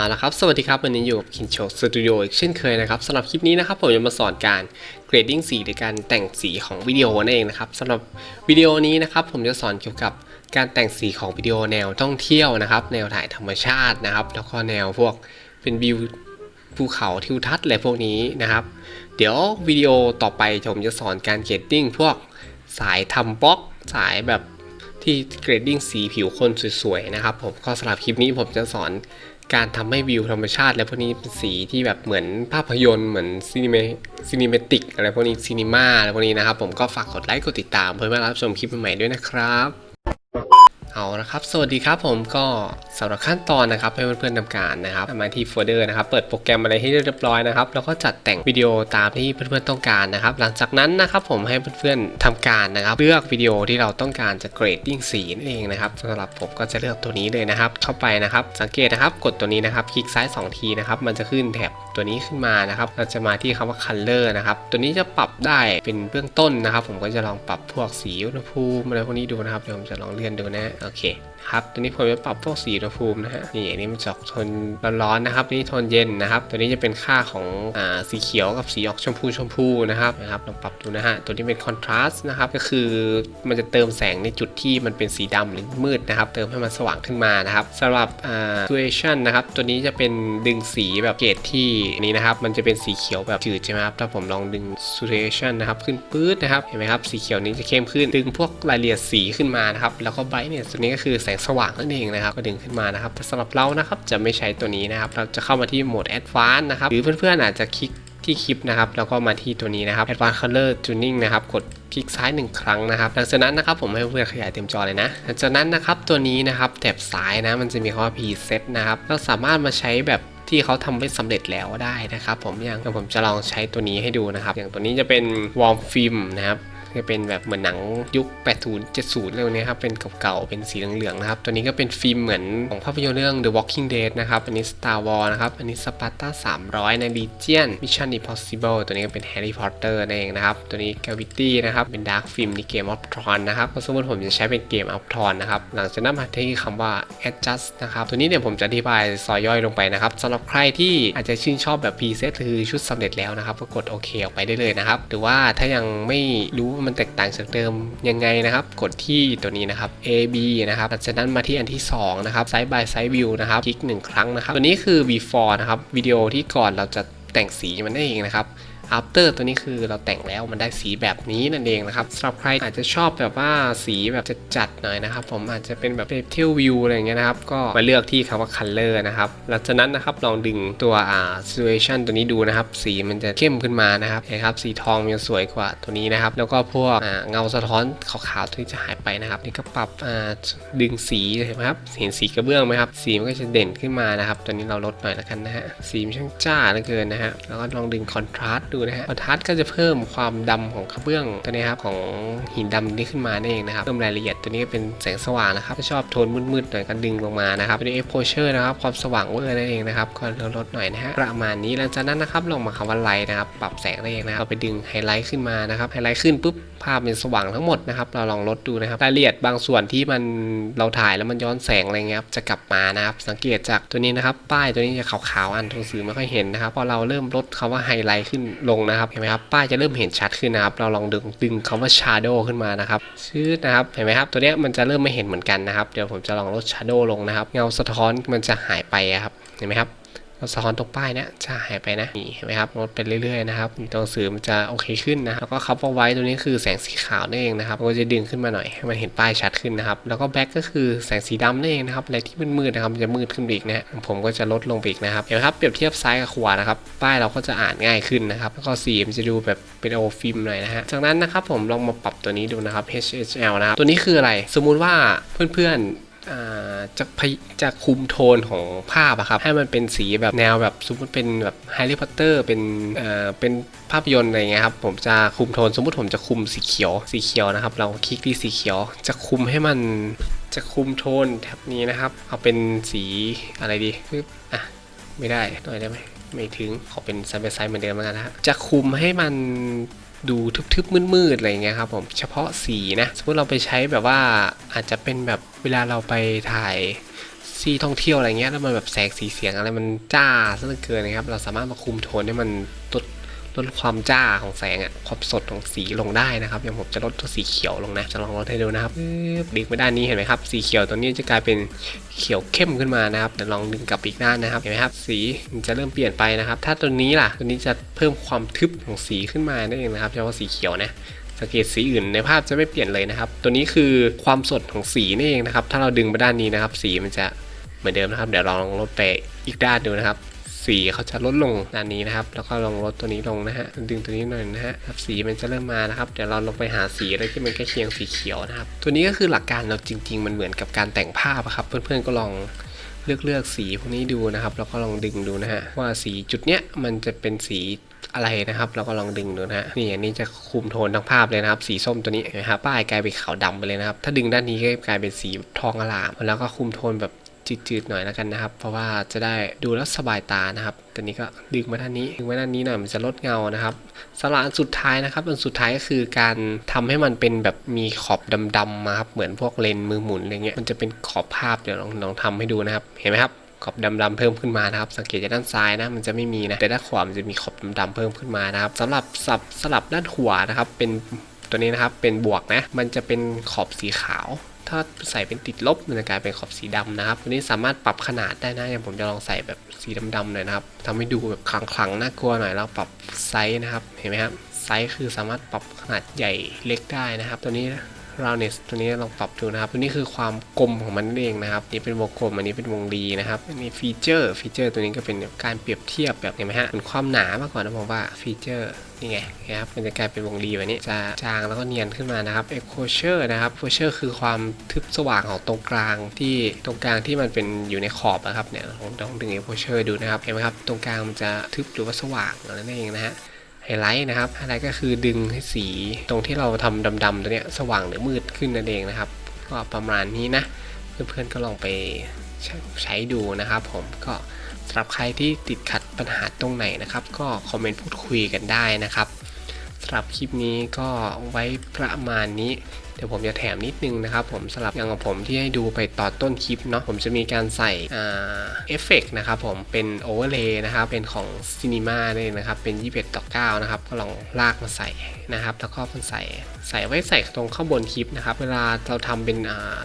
เอาละครับสวัสดีครับวันนี้อยู่กับ k i n c h o Studio อีกเช่นเคยนะครับสำหรับคลิปนี้นะครับผมจะมาสอนการ grading สีหรือการแต่งสีของวิดีโอนั่นเองนะครับสำหรับวิดีโอนี้นะครับผมจะสอนเกี่ยวกับการแต่งสีของวิดีโอแนวท่องเที่ยวนะครับ แนวถ่ายธรรมชาตินะครับ แล้วก็แนวพวกเป็นวิวภูเขาทิวทัศน์อะไรพวกนี้นะครับ เดี๋ยววิดีโอต่อไปผมจะสอนการ grading พวกสายทำบล็อกสายแบบที่ grading สีผิวคนสวยๆนะครับผมก็สำหรับคลิปนี้ผมจะสอน การทำให้วิวธรรมชาติ และพวกนี้เป็นสีที่แบบเหมือนภาพยนตร์เหมือนซีนิเมซีนิเมติกอะไรพวกนี้ซีนิมาอะไรพวกนี้นะครับ ผมก็ฝากกดไลค์กดติดตามเพื่อมารับชมคลิปใหม่ๆด้วยนะครับ เอาละครับ สวัสดีครับผมก็สำหรับขั้นตอนนะครับให้เพื่อนๆทำการนะครับมาที่โฟลเดอร์นะครับ เปิดโปรแกรมอะไรให้เรียบร้อยนะครับ แล้วก็จัดแต่งวิดีโอตามที่เพื่อนๆต้องการนะครับ หลังจากนั้นนะครับผมให้เพื่อนๆทำการนะครับ เลือกวิดีโอที่เราต้องการจะเกรดดิ้งสีนั่นเองนะครับสำหรับผมก็จะเลือกตัวนี้เลยนะครับ เข้าไปนะครับ สังเกตนะครับ กดตัวนี้นะครับ คลิกซ้าย 2 ทีนะครับ มันจะขึ้นแถบตัวนี้ขึ้นมานะครับ เราจะมาที่คำว่า color นะครับ ตัวนี้จะปรับได้เป็นเบื้องต้นนะครับ ผมก็จะลองปรับพวกสีอุณหภูมิอะไรพวกนี้ดูนะครับ เดี๋ยวผมจะลองเลื่อนดูนะโอเค ครับตัวนี้ผมจะปรับพวกสีอุณหภูมินะฮะนี่อันนี้มันจะอกทนร้อนๆนะครับนี่ทนเย็นนะครับตัวนี้จะเป็นค่าของอ่าสีเขียวกับสีออกชมพูชมพูนะครับนะครับลองปรับดูนะฮะตัวนี้เป็น contrast นะครับก็คือมันจะเติมแสงในจุดที่มันเป็นสีดำหรือมืดนะครับ เติมให้มันสว่างขึ้นมานะครับสำหรับอ่า saturation นะครับตัวนี้จะเป็นดึงสีแบบเกรดที่นี้นะครับ มันจะเป็นสีเขียวแบบจืดใช่ไหมครับถ้าผมลองดึง saturation นะครับขึ้นปื๊ดนะครับเห็นไหมครับสีเขียวนี้จะเข้มขึ้นดึงพวกรายละเอียดสีขึ้นมานะครับแล้วก็ brightness ตัวนี้ก็คือแสงสว่างนั่นเองนะครับก็ดึงขึ้นมานะครับแต่สำหรับเรานะครับจะไม่ใช้ตัวนี้นะครับ เราจะเข้ามาที่โหมด advanced นะครับหรือเพื่อนๆอาจจะคลิกที่คลิปนะครับแล้วก็มาที่ตัวนี้นะครับ advanced color tuning นะครับกดคลิกซ้ายหนึ่งครั้งนะครับหลังจากนั้นนะครับผมให้เพื่อนขยายเต็มจอเลยนะหลังจากนั้นนะครับตัวนี้นะครับแถบซ้ายนะมันจะมีคำว่า preset นะครับเราสามารถมาใช้แบบที่เขาทำไว้สำเร็จแล้วได้นะครับ ผมอย่างผมจะลองใช้ตัวนี้ให้ดูนะครับ อย่างตัวนี้จะเป็นวอลฟิล์มนะครับ จะเป็นแบบเหมือนหนังยุค 80 70 เรื่องนี้ครับ เป็นเก่าๆ เป็นสีเหลืองๆนะครับ ตัวนี้ก็เป็นฟิล์มเหมือนของภาพยนตร์เรื่อง The Walking Dead นะครับ อันนี้ Star Wars นะครับ อันนี้ Sparta 300 ใน Legion Mission Impossible ตัวนี้ก็เป็น Harry Potter นั่นเองนะครับ ตัวนี้ Gravity นะครับ เป็น Dark Film ใน Game of Tron นะครับสมมติผมจะใช้เป็น Game of Tron นะครับ หลังจากนั้นมาที่คำว่า adjust นะครับ ตัวนี้เนี่ยผมจะอธิบายซอยย่อยลงไปนะครับสำหรับใครที่อาจจะชื่นชอบแบบ preset คือชุดสำเร็จแล้วนะครับก็กดโอเคออกไปได้เลยนะครับหรือว่าถ้ายังไม่รู้ว่ามันแตกต่างจากเดิมยังไงนะครับ กดที่ตัวนี้นะครับ A B นะครับหลังจากนั้นมาที่อันที่ 2 นะครับ side by side view นะครับคลิก1ครั้งนะครับ ตัวนี้คือ before นะครับวิดีโอที่ก่อนเราจะแต่งสีมันได้เองนะครับ after ตัวนี้คือเราแต่งแล้วมันได้สีแบบนี้นั่นเองนะครับสำหรับใครอาจจะชอบแบบว่าสีแบบจัดๆหน่อยนะครับ ผมอาจจะเป็นแบบเที่ยววิวอะไรเงี้ยนะครับ ก็มาเลือกที่คำว่า color นะครับหลังจากนั้นนะครับลองดึงตัวอ่า situation ตัวนี้ดูนะครับ สีมันจะเข้มขึ้นมานะครับเห็นครับสีทองมันจะสวยกว่าตัวนี้นะครับ แล้วก็พวกเงาสะท้อนขาวๆที่จะหายไปนะครับนี่ก็ปรับดึงสีเห็นไหมครับเห็นสีกระเบื้องไหมครับสีมันก็จะเด่นขึ้นมานะครับตัวนี้เราลดหน่อยแล้วกันนะฮะสีมันช่างจ้าเหลือเกินนะฮะแล้วก็ลองดึง contrast ดูนะฮะ contrast ก็จะเพิ่มความดำของกระเบื้องตัวนี้ครับของหินดำนี้ขึ้นมานั่นเองนะครับเพิ่มรายละเอียดตัวนี้ก็เป็นแสงสว่างนะครับถ้าชอบโทนมืดๆหน่อยก็ดึงลงมานะครับตัวนี้ exposure นะครับความสว่างเวอร์นั่นเองนะครับก็ลดหน่อยนะฮะประมาณนี้หลังจากนั้นนะครับลองมาคำว่าไลท์นะครับปรับแสงนั่นเองนะครับไปดึงไฮไลท์ขึ้นมานะครับไฮไลท์ขึ้นปุ๊บภาพเป็นสว่างทั้งหมดนะครับเราลองลดดูนะครับรายละเอียดบางส่วนที่มันเราถ่ายแล้วมันย้อนแสงอะไรเงี้ยครับจะกลับมานะครับสังเกตจากตัวนี้นะครับป้ายตัวนี้จะขาวๆอันตัวหนังสือไม่ค่อยเห็นนะครับพอเราเริ่มลดคำว่าไฮไลท์ขึ้นลงนะครับเห็นไหมครับป้ายจะเริ่มเห็นชัดขึ้นนะครับ เราลองดึงดึงคำว่า shadow ขึ้นมานะครับชืดนะครับเห็นไหมครับ ตัวเนี้ยมันจะเริ่มไม่เห็นเหมือนกันนะครับ เดี๋ยวผมจะลองลด shadow ลงนะครับ เงาสะท้อนมันจะหายไปครับเห็นไหมครับ สะท้อนตรงป้ายเนี้ยจะหายไปนะนี่เห็นไหมครับลดไปเรื่อยๆนะครับตัวหนังสือมันจะโอเคขึ้นนะแล้วก็คับเอาไว้ตัวนี้คือแสงสีขาวนั่นเองนะครับมันก็จะดึงขึ้นมาหน่อยให้มันเห็นป้ายชัดขึ้นนะครับแล้วก็แบ็กก็คือแสงสีดำนั่นเองนะครับอะไรที่มืดๆนะครับจะมืดขึ้นอีกนะผมก็จะลดลงไปอีกนะครับเห็นไหมครับเปรียบเทียบซ้ายกับขวานะครับป้ายเราก็จะอ่านง่ายขึ้นนะครับแล้วก็สีมันจะดูแบบเป็นโอฟิล์มหน่อยนะฮะจากนั้นนะครับผมลองมาปรับตัวนี้ดูนะครับ HHL นะครับตัวนี้คืออะไร สมมุติว่าเพื่อนๆ จะพจะคุมโทนของภาพอะครับ ให้มันเป็นสีแบบแนวแบบสมมติเป็นแบบแฮร์รี่พอตเตอร์เป็นเอ่อเป็นภาพยนตร์อะไรเงี้ยครับ ผมจะคุมโทนสมมติผมจะคุมสีเขียวสีเขียวนะครับ เราคลิกที่สีเขียว จะคุมให้มันจะคุมโทนแท็บนี้นะครับ เอาเป็นสีอะไรดีปึ๊บอะไม่ได้หน่อยได้ไหมไม่ถึงขอเป็นไซส์ไซส์เหมือนเดิมแล้วกันนะฮะจะคุมให้มัน ดูทึบๆมืดๆอะไรเงี้ยครับผมเฉพาะสีนะสมมติเราไปใช้แบบว่าอาจจะเป็นแบบเวลาเราไปถ่ายซีท่องเที่ยวอะไรเงี้ยแล้วมันแบบแสงสีเสียงอะไรมันจ้าซะเหลือเกินนะครับ เราสามารถมาคุมโทนให้มันลด ลดความจ้าของแสงอะความสดของสีลงได้นะครับอย่างผมจะลดตัวสีเขียวลงนะ จะลองลดให้ดูนะครับดึงไปด้านนี้เห็นไหมครับ สีเขียวตัวนี้จะกลายเป็นเขียวเข้มขึ้นมานะครับเดี๋ยวลองดึงกลับอีกด้านนะครับเห็นไหมครับ สีมันจะเริ่มเปลี่ยนไปนะครับ ถ้าตัวนี้ล่ะตัวนี้จะเพิ่มความทึบของสีขึ้นมานั่นเองนะครับเฉพาะสีเขียวนะสังเกตสีอื่นในภาพจะไม่เปลี่ยนเลยนะครับ ตัวนี้คือความสดของสีนี่เองนะครับ ถ้าเราดึงไปด้านนี้นะครับ สีมันจะเหมือนเดิมนะครับ เดี๋ยวลองลดไปอีกด้านดูนะครับ สีเขาจะลดลงด้านนี้นะครับ แล้วก็ลองลดตัวนี้ลงนะฮะดึงตัวนี้หน่อยนะฮะสีมันจะเริ่มมานะครับเดี๋ยวเราลงไปหาสีอะไรที่มันใกล้เคียงสีเขียวนะครับ ตัวนี้ก็คือหลักการเราจริง ๆ มันเหมือนกับการแต่งภาพครับ เพื่อนๆก็ลองเลือกเลือกสีพวกนี้ดูนะครับ แล้วก็ลองดึงดูนะฮะว่าสีจุดเนี้ยมันจะเป็นสีอะไรนะครับ เราก็ลองดึงดูนะฮะนี่อันนี้จะคุมโทนทั้งภาพเลยนะครับ สีส้มตัวนี้นะครับป้ายกลายเป็นขาวดำไปเลยนะครับ ถ้าดึงด้านนี้ก็กลายเป็นสีทองอลาม แล้วก็คุมโทนแบบ จืดๆหน่อยแล้วกันนะครับ เพราะว่าจะได้ดูแล้วสบายตานะครับตัวนี้ก็ดึงมาด้านนี้ดึงมาด้านนี้หน่อยมันจะลดเงานะครับสำหรับอันสุดท้ายนะครับอันสุดท้ายก็คือการทำให้มันเป็นแบบมีขอบดำๆมาครับเหมือนพวกเลนส์มือหมุนอะไรเงี้ยมันจะเป็นขอบภาพเดี๋ยวลองลองทำให้ดูนะครับ เห็นไหมครับขอบดำๆเพิ่มขึ้นมานะครับ สังเกตจากด้านซ้ายนะมันจะไม่มีนะแต่ด้านขวามันจะมีขอบดำๆเพิ่มขึ้นมานะครับสำหรับสับสลับด้านขวานะครับ เป็นตัวนี้นะครับเป็นบวกนะ มันจะเป็นขอบสีขาว ถ้าใส่เป็นติดลบมันจะกลายเป็นขอบสีดำนะครับตัวนี้สามารถปรับขนาดได้นะอย่างผมจะลองใส่แบบสีดำๆหน่อยนะครับทำให้ดูแบบคลังๆน่ากลัวหน่อยแล้วปรับไซส์นะครับเห็นไหมครับไซส์คือสามารถปรับขนาดใหญ่เล็กได้นะครับ ตัวนี้ roundness ตัวนี้ลองปรับดูนะครับ ตัวนี้คือความกลมของมันนั่นเองนะครับ นี่เป็นวงกลม อันนี้เป็นวงรีนะครับ อันนี้ฟีเจอร์ ฟีเจอร์ตัวนี้ก็เป็นการเปรียบเทียบแบบเห็นไหมฮะเป็นความหนามากกว่านะผมว่าฟีเจอร์นี่ไงนะครับ มันจะกลายเป็นวงรีแบบนี้ จะจางแล้วก็เนียนขึ้นมานะครับ exposure นะครับ exposure คือความทึบสว่างของตรงกลางที่ตรงกลางที่มันเป็นอยู่ในขอบนะครับเนี่ยผมลองดึง exposure ดูนะครับ เห็นไหมครับ ตรงกลางมันจะทึบหรือว่าสว่างอะไรนั่นเองนะฮะ ไฮไลท์นะครับ ไฮไลท์ก็คือดึงให้สีตรงที่เราทำดำๆตัวเนี้ยสว่างหรือมืดขึ้นนั่นเองนะครับ ก็ประมาณนี้นะ เพื่อนๆก็ลองไปใช้ใช้ดูนะครับผมก็สำหรับใครที่ติดขัดปัญหาตรงไหนนะครับ ก็คอมเมนต์พูดคุยกันได้นะครับำหรับคลิปนี้ก็ไว้ประมาณนี้เดี๋ยวผมจะแถมนิดนึงนะครับผมสำหรับอย่างของผมที่ให้ดูไปต่อต้นคลิปเนาะผมจะมีการใส่เอฟเฟกนะครับผมเป็นโอเวอร์เลย์นะครับเป็นของซีนีมาเนี่ยนะครับเป็น 21ต่อ9นะครับก็ลองลากมาใส่นะครับแล้วก็มันใส่ใส่ไว้ใส่ตรงข้างบนคลิปนะครับเวลาเราทำเป็น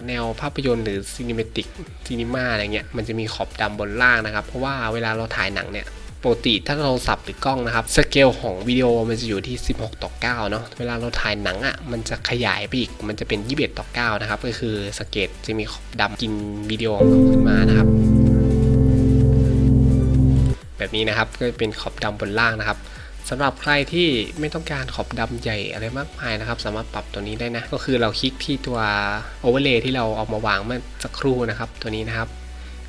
แนวภาพยนตร์หรือซีนิเมติกซีนีมาอะไรเงี้ยมันจะมีขอบดำบนล่างนะครับ เพราะว่าเวลาเราถ่ายหนังเนี่ย ปกติถ้าโทรศัพท์หรือกล้องนะครับสเกลของวิดีโอมันจะอยู่ที่ 16 ต่อ 9 เนาะเวลาเราถ่ายหนังอะ่ะมันจะขยายไปอีกมันจะเป็น 21 ต่อ 9 นะครับ ก็คือสเกตจะมีขอบดำกินวิดีโอของเราขึ้นมานะครับ แบบนี้นะครับก็เป็นขอบดำบนล่างนะครับสำหรับใครที่ไม่ต้องการขอบดำใหญ่อะไรมากมายนะครับ สามารถปรับตัวนี้ได้นะ ก็คือเราคลิกที่ตัว overlay ที่เราเอามาวางเมื่อสักครู่นะครับ ตัวนี้นะครับ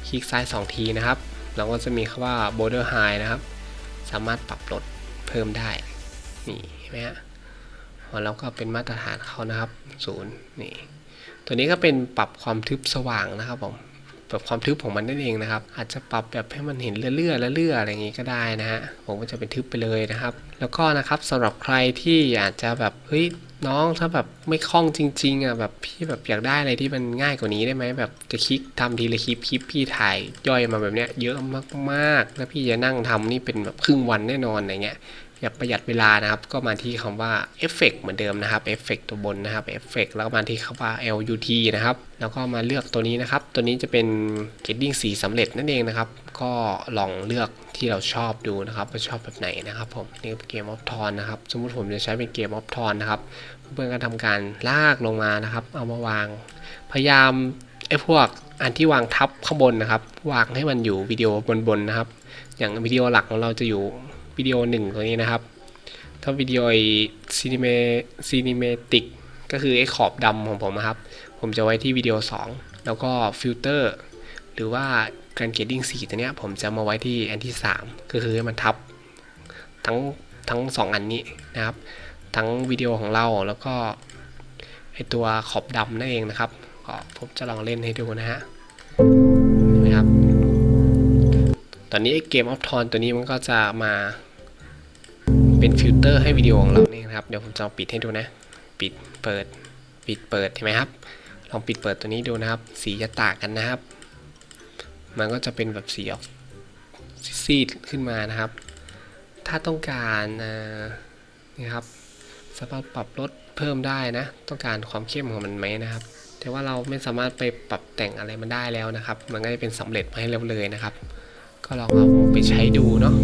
คลิกซ้าย 2 ทีนะครับ เราก็จะมีคำว่า border high นะครับ สามารถปรับลดเพิ่มได้ นี่เห็นไหมฮะของเราก็เป็นมาตรฐานเขานะครับศูนย์นี่ ตัวนี้ก็เป็นปรับความทึบสว่างนะครับผมปรับความทึบของมันนั่นเองนะครับ อาจจะปรับแบบให้มันเห็นเลื่อๆเลื่อๆอะไรอย่างงี้ก็ได้นะฮะผมก็จะเป็นทึบไปเลยนะครับ แล้วก็นะครับสำหรับใครที่อยากจะแบบเฮ้ย น้องถ้าแบบไม่คล่องจริง ๆอะแบบพี่แบบอยากได้อะไรที่มันง่ายกว่านี้ได้ไหมแบบจะคลิกทำทีละคลิปคลิปพี่ถ่ายย่อยมาแบบเนี้ยเยอะมากๆ แล้วพี่จะนั่งทำนี่เป็นแบบครึ่งวันแน่นอนอะไรเงี้ย อยากประหยัดเวลานะครับ ก็มาที่คำว่าเอฟเฟกเหมือนเดิมนะครับเอฟเฟกตัวบนนะครับเอฟเฟกแล้วก็มาที่คำว่า LUT นะครับ แล้วก็มาเลือกตัวนี้นะครับ ตัวนี้จะเป็นเก d ดิ้งสีสำเร็จนั่นเองนะครับ ก็ลองเลือกที่เราชอบดูนะครับว่าชอบแบบไหนนะครับผมนี่เป็นเกมออฟทอนนะครับ สมมุติผมจะใช้เป็นเกมออฟทอนนะครับ เพื่อนก็ทำการลากลงมานะครับ เอามาวาง พยายามไอ้พวกอันที่วางทับข้างบนนะครับ วางให้มันอยู่วิดีโอบนๆนะครับ อย่างวิดีโอหลักของเราจะอยู่ วิดีโอหนึ่งตัวนี้นะครับ ถ้าวิดีโอซีนิเมซีนิเมติกก็คือไอ้ขอบดำของผมนะครับ ผมจะไว้ที่วิดีโอ 2 แล้วก็ฟิลเตอร์หรือว่าการเกดดิ้งสีตัวเนี้ยผมจะมาไว้ที่อันที่ 3 ก็คือให้มันทับทั้งทั้ง 2 อันนี้นะครับ ทั้งวิดีโอของเราแล้วก็ไอตัวขอบดำนั่นเองนะครับก็ผมจะลองเล่นให้ดูนะฮะเห็นไหมครับ ตอนนี้เกมออฟทอนตัวนี้มันก็จะมา เป็นฟิลเตอร์ให้วิดีโอของเรานี่นะครับ เดี๋ยวผมจะปิดให้ดูนะ ปิดเปิด ปิดเปิดเห็นไหมครับ ลองปิดเปิดตัวนี้ดูนะครับ สีจะต่างกันนะครับ มันก็จะเป็นแบบสีออกซีดขึ้นมานะครับ ถ้าต้องการนี่ครับสามารถปรับลดเพิ่มได้นะ ต้องการความเข้มของมันไหมนะครับ แต่ว่าเราไม่สามารถไปปรับแต่งอะไรมันได้แล้วนะครับ มันก็จะเป็นสำเร็จมาให้เราเลยนะครับ ก็ลองเอาไปใช้ดูเนาะ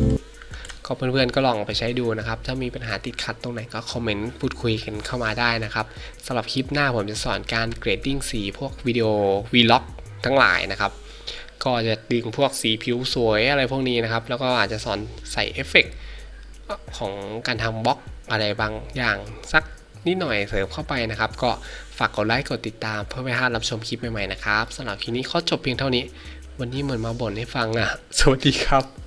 ก็เพื่อนๆก็ลองไปใช้ดูนะครับ ถ้ามีปัญหาติดขัดตรงไหนก็คอมเมนต์พูดคุยกันเข้ามาได้นะครับสำหรับคลิปหน้าผมจะสอนการเกรดดิ้งสีพวกวิดีโอวีล็อกทั้งหลายนะครับ ก็จะดึงพวกสีผิวสวยอะไรพวกนี้นะครับ แล้วก็อาจจะสอนใส่เอฟเฟกต์ของการทำบล็อกอะไรบางอย่างสักนิดหน่อยเสริมเข้าไปนะครับ ก็ฝากกดไลค์กดติดตามเพื่อไม่พลาดรับชมคลิปใหม่ๆนะครับสำหรับคลิปนี้ขอจบเพียงเท่านี้ วันนี้เหมือนมาบ่นให้ฟังอะ สวัสดีครับ